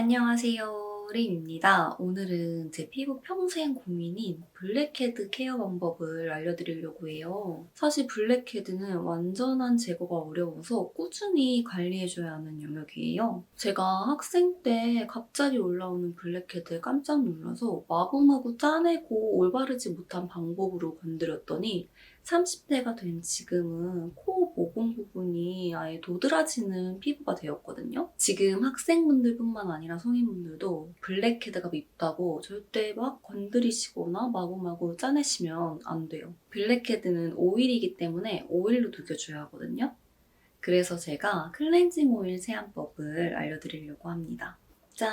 안녕하세요. 림입니다. 오늘은 제 피부 평생 고민인 블랙헤드 케어 방법을 알려드리려고 해요. 사실 블랙헤드는 완전한 제거가 어려워서 꾸준히 관리해줘야 하는 영역이에요. 제가 학생 때 갑자기 올라오는 블랙헤드에 깜짝 놀라서 마구마구 짜내고 올바르지 못한 방법으로 건드렸더니 30대가 된 지금은 코 모공 부분이 아예 도드라지는 피부가 되었거든요. 지금 학생분들뿐만 아니라 성인분들도 블랙헤드가 밉다고 절대 막 건드리시거나 마구마구 짜내시면 안 돼요. 블랙헤드는 오일이기 때문에 오일로 녹여줘야 하거든요. 그래서 제가 클렌징 오일 세안법을 알려드리려고 합니다. 짠!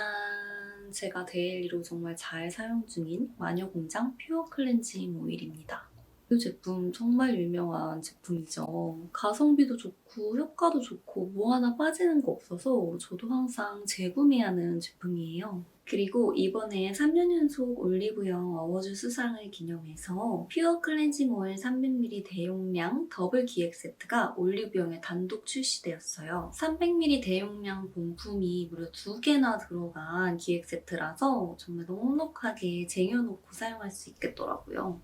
제가 데일리로 정말 잘 사용 중인 마녀공장 퓨어 클렌징 오일입니다. 이 제품 정말 유명한 제품이죠. 가성비도 좋고 효과도 좋고 뭐 하나 빠지는 거 없어서 저도 항상 재구매하는 제품이에요. 그리고 이번에 3년 연속 올리브영 어워즈 수상을 기념해서 퓨어 클렌징 오일 300ml 대용량 더블 기획 세트가 올리브영에 단독 출시되었어요. 300ml 대용량 본품이 무려 두 개나 들어간 기획 세트라서 정말 넉넉하게 쟁여놓고 사용할 수 있겠더라고요.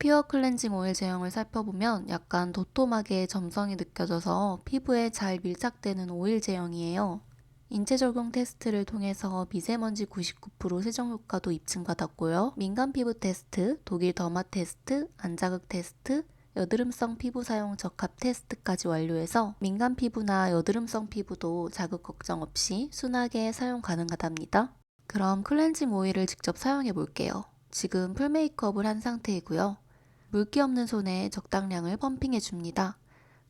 피어 클렌징 오일 제형을 살펴보면 약간 도톰하게 점성이 느껴져서 피부에 잘 밀착되는 오일 제형이에요. 인체 적용 테스트를 통해서 미세먼지 99% 세정 효과도 입증받았고요. 민감 피부 테스트, 독일 더마 테스트, 안자극 테스트, 여드름성 피부 사용 적합 테스트까지 완료해서 민감 피부나 여드름성 피부도 자극 걱정 없이 순하게 사용 가능하답니다. 그럼 클렌징 오일을 직접 사용해 볼게요. 지금 풀 메이크업을 한 상태이고요. 물기 없는 손에 적당량을 펌핑해 줍니다.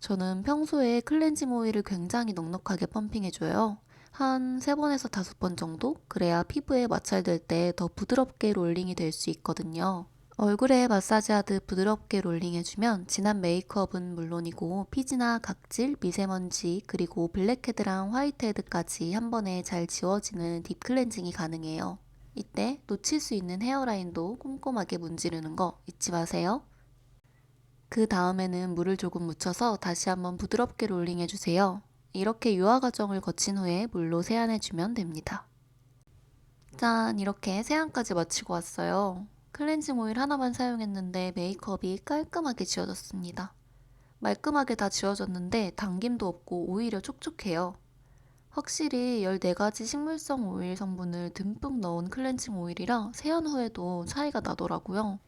저는 평소에 클렌징 오일을 굉장히 넉넉하게 펌핑해 줘요. 한 3번에서 5번 정도? 그래야 피부에 마찰될 때 더 부드럽게 롤링이 될 수 있거든요. 얼굴에 마사지하듯 부드럽게 롤링해주면 진한 메이크업은 물론이고 피지나 각질, 미세먼지, 그리고 블랙헤드랑 화이트헤드까지 한 번에 잘 지워지는 딥 클렌징이 가능해요. 이때 놓칠 수 있는 헤어라인도 꼼꼼하게 문지르는 거 잊지 마세요. 그 다음에는 물을 조금 묻혀서 다시 한번 부드럽게 롤링해 주세요. 이렇게 유화 과정을 거친 후에 물로 세안해 주면 됩니다. 짠! 이렇게 세안까지 마치고 왔어요. 클렌징 오일 하나만 사용했는데 메이크업이 깔끔하게 지워졌습니다. 말끔하게 다 지워졌는데 당김도 없고 오히려 촉촉해요. 확실히 14가지 식물성 오일 성분을 듬뿍 넣은 클렌징 오일이라 세안 후에도 차이가 나더라고요.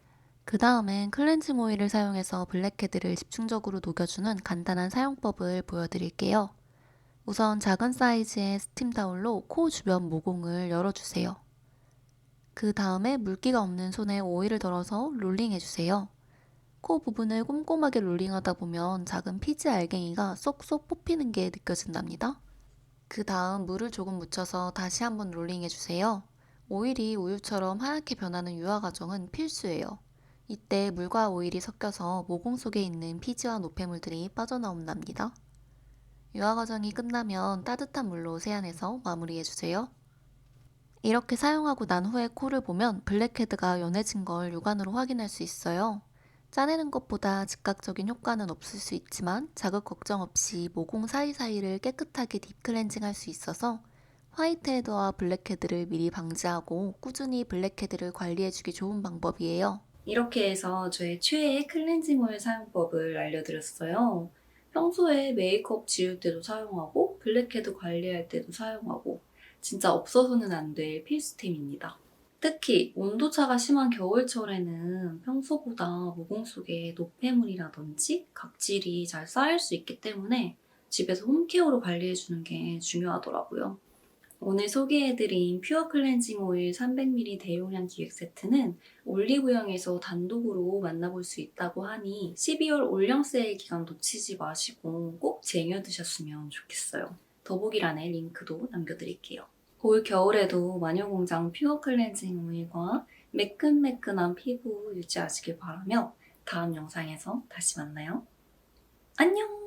그 다음엔 클렌징 오일을 사용해서 블랙헤드를 집중적으로 녹여주는 간단한 사용법을 보여드릴게요. 우선 작은 사이즈의 스팀 타올로 코 주변 모공을 열어주세요. 그 다음에 물기가 없는 손에 오일을 덜어서 롤링해주세요. 코 부분을 꼼꼼하게 롤링하다 보면 작은 피지 알갱이가 쏙쏙 뽑히는 게 느껴진답니다. 그 다음 물을 조금 묻혀서 다시 한번 롤링해주세요. 오일이 우유처럼 하얗게 변하는 유화 과정은 필수예요. 이때 물과 오일이 섞여서 모공 속에 있는 피지와 노폐물들이 빠져나온답니다. 유화 과정이 끝나면 따뜻한 물로 세안해서 마무리해주세요. 이렇게 사용하고 난 후에 코를 보면 블랙헤드가 연해진 걸 육안으로 확인할 수 있어요. 짜내는 것보다 즉각적인 효과는 없을 수 있지만 자극 걱정 없이 모공 사이사이를 깨끗하게 딥 클렌징 할 수 있어서 화이트헤드와 블랙헤드를 미리 방지하고 꾸준히 블랙헤드를 관리해주기 좋은 방법이에요. 이렇게 해서 저의 최애 클렌징 오일 사용법을 알려드렸어요. 평소에 메이크업 지울 때도 사용하고 블랙헤드 관리할 때도 사용하고 진짜 없어서는 안 될 필수템입니다. 특히 온도차가 심한 겨울철에는 평소보다 모공 속에 노폐물이라든지 각질이 잘 쌓일 수 있기 때문에 집에서 홈케어로 관리해주는 게 중요하더라고요. 오늘 소개해드린 퓨어 클렌징 오일 300ml 대용량 기획 세트는 올리브영에서 단독으로 만나볼 수 있다고 하니 12월 올영 세일 기간 놓치지 마시고 꼭 쟁여두셨으면 좋겠어요. 더보기란에 링크도 남겨드릴게요. 올 겨울에도 마녀공장 퓨어 클렌징 오일과 매끈매끈한 피부 유지하시길 바라며 다음 영상에서 다시 만나요. 안녕!